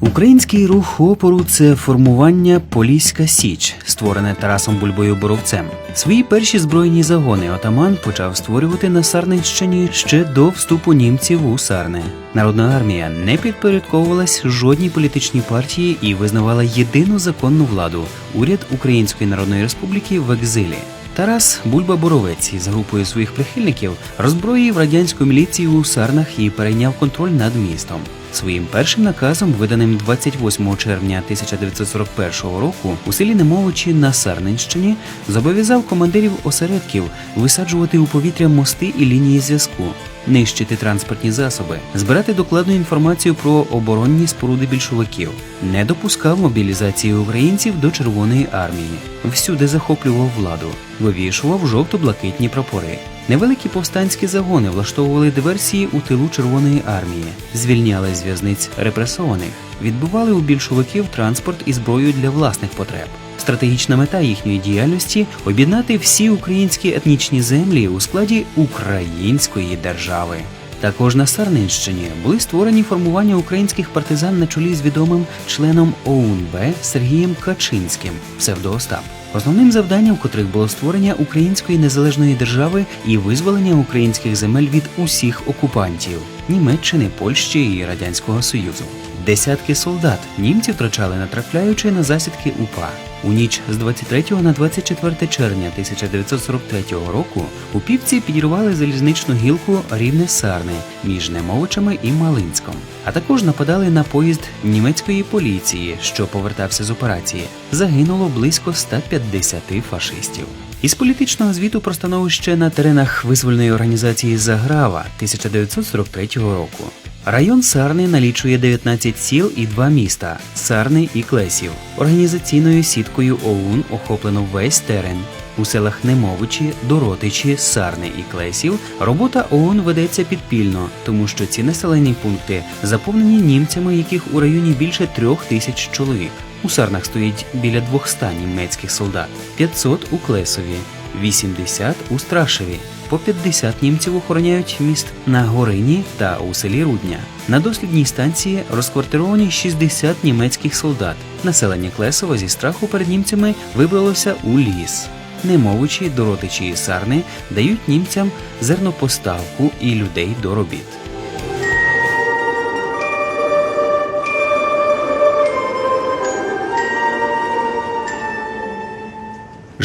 Український рух опору це формування Поліська Січ, створене Тарасом Бульбою Боровцем. Свої перші збройні загони отаман почав створювати на Сарненщині ще до вступу німців у Сарне. Народна армія не підпорядковувалась жодній політичній партії і визнавала єдину законну владу уряд Української Народної Республіки в екзилі. Тарас Бульба Боровець із групою своїх прихильників роззброїв радянську міліцію у Сарнах і перейняв контроль над містом. Своїм першим наказом, виданим 28 червня 1941 року, у селі Немовичі на Сарненщині зобов'язав командирів осередків висаджувати у повітря мости і лінії зв'язку, нищити транспортні засоби, збирати докладну інформацію про оборонні споруди більшовиків, не допускав мобілізації українців до Червоної армії, всюди захоплював владу, вивішував жовто-блакитні прапори. Невеликі повстанські загони влаштовували диверсії у тилу Червоної армії, звільняли з в'язниць репресованих, відбивали у більшовиків транспорт і зброю для власних потреб. Стратегічна мета їхньої діяльності об'єднати всі українські етнічні землі у складі української держави. Також на Сарненщині були створені формування українських партизан на чолі з відомим членом ОУНБ Сергієм Качинським, псевдоостап. Основним завданням котрих було створення української незалежної держави і визволення українських земель від усіх окупантів Німеччини, Польщі і Радянського Союзу. Десятки солдат німці втрачали, натрапляючи на засідки УПА. У ніч з 23 на 24 червня 1943 року упівці підірвали залізничну гілку рівне Сарни між Немовичами і Малинськом, а також нападали на поїзд німецької поліції, що повертався з операції. Загинуло близько 150 фашистів. Із політичного звіту про становище на теренах визвольної організації Заграва 1943 року. Район Сарни налічує 19 сіл і два міста Сарни і Клесів. Організаційною сіткою ОУН охоплено весь терен. У селах Немовичі, Доротичі, Сарни і Клесів робота ООН ведеться підпільно, тому що ці населені пункти заповнені німцями, яких у районі більше трьох тисяч чоловік. У Сарнах стоїть біля 200 німецьких солдат, 500 у Клесові, 80 у Страшеві. По 50 німців охороняють міст на Горині та у селі Рудня. На дослідній станції розквартировані 60 німецьких солдат. Населення Клесова зі страху перед німцями вибралося у ліс. Немовичі, Доротичі і Сарни дають німцям зернопоставку і людей до робіт.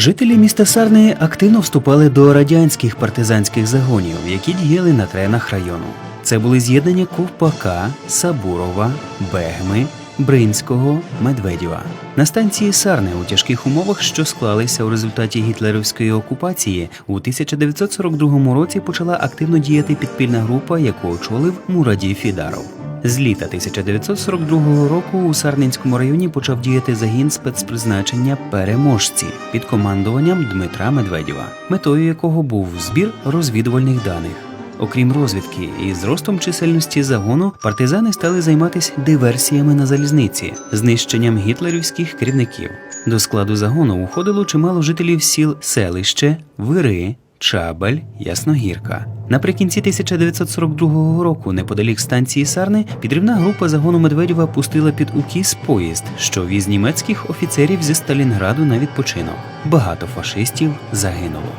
Жителі міста Сарни активно вступали до радянських партизанських загонів, які діяли на теренах району. Це були з'єднання Ковпака, Сабурова, Бегми, Бринського, Медведєва. На станції Сарни у тяжких умовах, що склалися у результаті гітлерівської окупації, у 1942 році почала активно діяти підпільна група, яку очолив Мураді Фідаров. З літа 1942 року у Сарненському районі почав діяти загін спецпризначення переможці під командуванням Дмитра Медведєва, метою якого був збір розвідувальних даних. Окрім розвідки і зростом чисельності загону, партизани стали займатися диверсіями на залізниці, знищенням гітлерівських керівників. До складу загону уходило чимало жителів сіл селище, Вири, Чабель, Ясногірка. Наприкінці 1942 року, неподалік станції Сарни, підривна група загону Медведєва пустила під укіс поїзд, що віз німецьких офіцерів зі Сталінграду на відпочинок. Багато фашистів загинуло.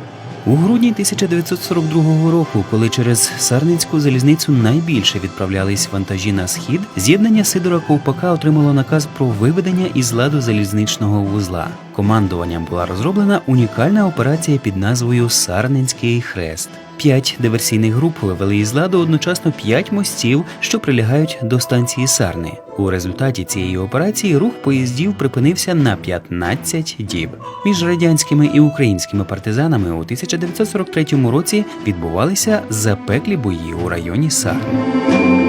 У грудні 1942 року, коли через Сарненську залізницю найбільше відправлялись вантажі на схід, з'єднання Сидора Ковпака отримало наказ про виведення із ладу залізничного вузла. Командуванням була розроблена унікальна операція під назвою Сарненський хрест. П'ять диверсійних груп вивели із ладу одночасно п'ять мостів, що прилягають до станції Сарни. У результаті цієї операції рух поїздів припинився на 15 діб. Між радянськими і українськими партизанами у 1943 році відбувалися запеклі бої у районі Сарни.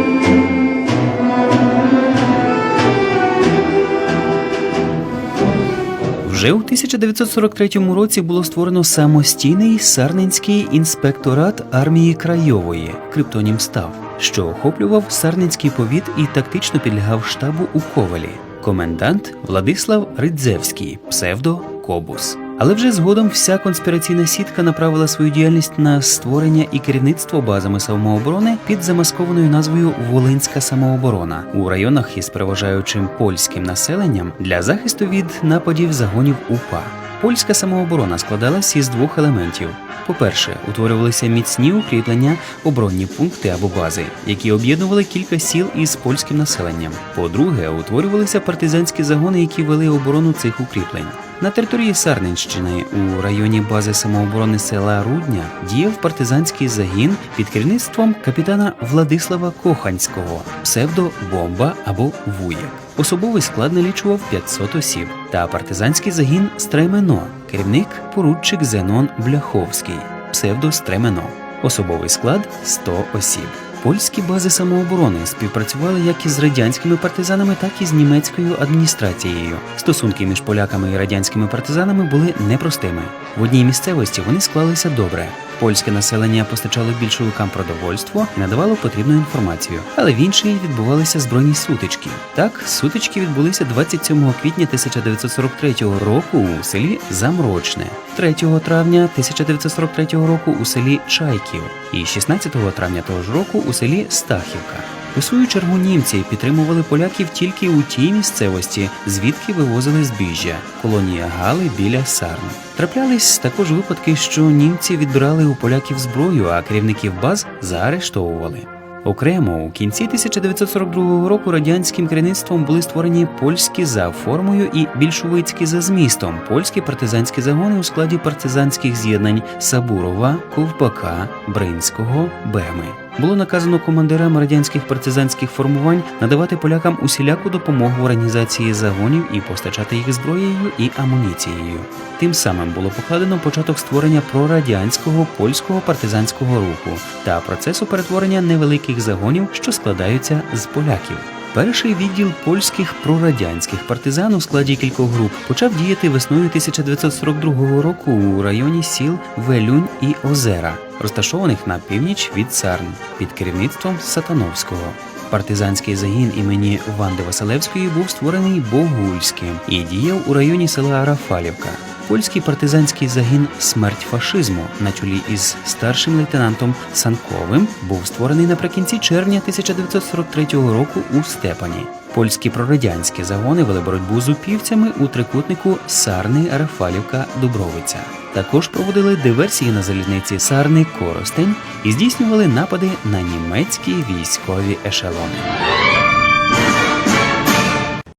Вже у 1943 році було створено самостійний Сарненський інспекторат армії Крайової, криптонім Став, що охоплював Сарненський повіт і тактично підлягав штабу у Ковалі. Комендант Владислав Ридзевський, псевдо Кобус. Але вже згодом вся конспіраційна сітка направила свою діяльність на створення і керівництво базами самооборони під замаскованою назвою Волинська самооборона у районах із переважаючим польським населенням для захисту від нападів загонів УПА. Польська самооборона складалась із двох елементів. По-перше, утворювалися міцні укріплення, оборонні пункти або бази, які об'єднували кілька сіл із польським населенням. По-друге, утворювалися партизанські загони, які вели оборону цих укріплень. На території Сарненщини у районі бази самооборони села Рудня діяв партизанський загін під керівництвом капітана Владислава Коханського, псевдо Бомба або Вуєк. Особовий склад налічував 500 осіб та партизанський загін Стремено, керівник поручик Зенон Бляховський, псевдо Стремено. Особовий склад 100 осіб. Польські бази самооборони співпрацювали як із радянськими партизанами, так і з німецькою адміністрацією. Стосунки між поляками і радянськими партизанами були непростими. В одній місцевості вони склалися добре. Польське населення постачало більшовикам продовольство і надавало потрібну інформацію, але в іншій відбувалися збройні сутички. Так, сутички відбулися 27 квітня 1943 року у селі Замрочне, 3 травня 1943 року у селі Чайків і 16 травня того ж року у селі Стахівка. У свою чергу німці підтримували поляків тільки у тій місцевості, звідки вивозили збіжжя колонія Гали біля Сарни. Траплялись також випадки, що німці відбирали у поляків зброю, а керівників баз заарештовували. Окремо у кінці 1942 року радянським керівництвом були створені польські за формою і більшовицькі за змістом польські партизанські загони у складі партизанських з'єднань Сабурова, Ковпака, Бринського, Беми. Було наказано командирам радянських партизанських формувань надавати полякам усіляку допомогу в організації загонів і постачати їх зброєю і амуніцією. Тим самим було покладено початок створення прорадянського польського партизанського руху та процесу перетворення невеликих загонів, що складаються з поляків. Перший відділ польських прорадянських партизан у складі кількох груп почав діяти весною 1942 року у районі сіл Велюнь і Озера, розташованих на північ від Сарн під керівництвом Сатановського. Партизанський загін імені Ванди Василевської був створений Богульським і діяв у районі села Рафалівка. Польський партизанський загін Смерть фашизму на чолі із старшим лейтенантом Санковим був створений наприкінці червня 1943 року у Степані. Польські прорадянські загони вели боротьбу з упівцями у трикутнику Сарни, Рафалівка, Дубровиця. Також проводили диверсії на залізниці Сарни Коростень і здійснювали напади на німецькі військові ешелони.